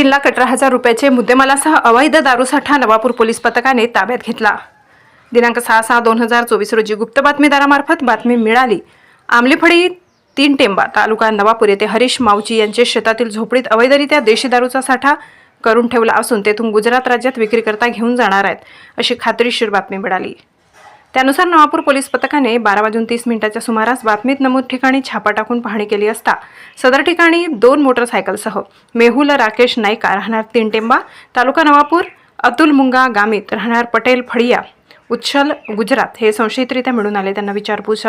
तीन लाख अठरा हजार रुपयाचे मुद्देमालासह अवैध दारूसाठा नवापूर पोलीस पथकाने ताब्यात घेतला. दिनांक सहा सहा दोन हजार चोवीस रोजी गुप्त बातमीदारामार्फत बातमी मिळाली. आमलीफळी तीन टेंबा तालुका नवापूर येथे हरीश मावची यांचे शेतातील झोपडीत अवैधरित्या देशी दारूचा साठा करून ठेवला असून तेथून गुजरात राज्यात विक्रीकरता घेऊन जाणार आहेत अशी खात्रीशीर बातमी मिळाली. त्यानुसार नवापूर पोलीस पथकाने बारा वाजून तीस मिनिटाच्या सुमारास बातमीत नमूद ठिकाणी छापा टाकून पाहणी केली असता. सदर ठिकाणी दोन मोटरसायकलसह मेहुल राकेश नाईका राहणार तीनटेंबा तालुका नवापूर अतुल मुंगा गामित राहणार पटेल फडिया उच्छल गुजरात हे संशयितरित्या मिळून आले त्यांना विचारपूस.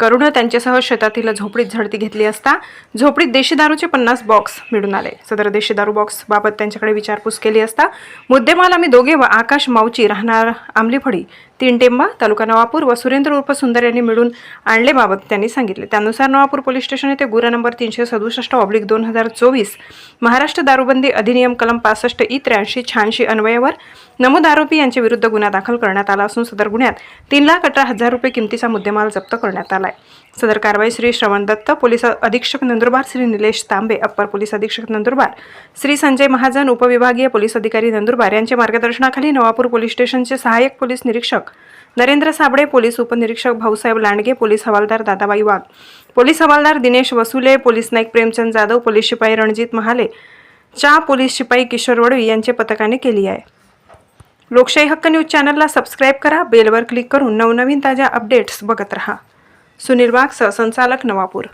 करून त्यांच्यासह शेतातील झोपडीत झडती घेतली असता झोपडीत देशी दारूचे पन्नास बॉक्स मिळून आले. सदर देशी दारू बॉक्स बाबत त्यांच्याकडे विचारपूस केली असता मुद्देमाल आम्ही दोघे व आकाश मावची राहणार आमलीफडी तीन टेंबा तालुका नवापूर व सुरेंद्र उर्फ सुंदर यांनी मिळून आणलेबाबत त्यांनी सांगितले. त्यानुसार नवापूर पोलीस स्टेशन येथे गुरा नंबर तीनशे सदुसष्ट ऑब्लिक दोन हजार चोवीस महाराष्ट्र दारूबंदी अधिनियम कलम पासष्ट ई त्र्याऐंशी शहाऐंशी अन्वयावर नमूद आरोपी यांच्या विरुद्ध गुन्हा दाखल करण्यात आला असून सदर गुन्ह्यात तीन लाख अठरा हजार रुपये किमतीचा मुद्देमाल जप्त करण्यात आला आहे सदर कारवाई श्री श्रवण दत्त पोलीस अधीक्षक नंदुरबार श्री निलेश तांबे अप्पर पोलीस अधीक्षक नंदुरबार श्री संजय महाजन उपविभागीय पोलीस अधिकारी नंदुरबार यांच्या मार्गदर्शनाखाली नवापूर पोलीस स्टेशनचे सहाय्यक पोलीस निरीक्षक नरेंद्र साबळे पोलीस उपनिरीक्षक भाऊसाहेब लांडगे पोलीस हवालदार दादाबाई वाघ पोलीस हवालदार दिनेश वसुले पोलीस नाईक प्रेमचंद जाधव पोलीस शिपाई रणजित महाले चा पोलीस शिपाई किशोर वडवी यांचे पथकाने केली आहे. लोकशाही हक्क न्यूज चॅनलला सबस्क्राईब करा बेलवर क्लिक करून नवनवीन ताज्या अपडेट्स बघत रहा. सुनील वाघ संचालक नवापूर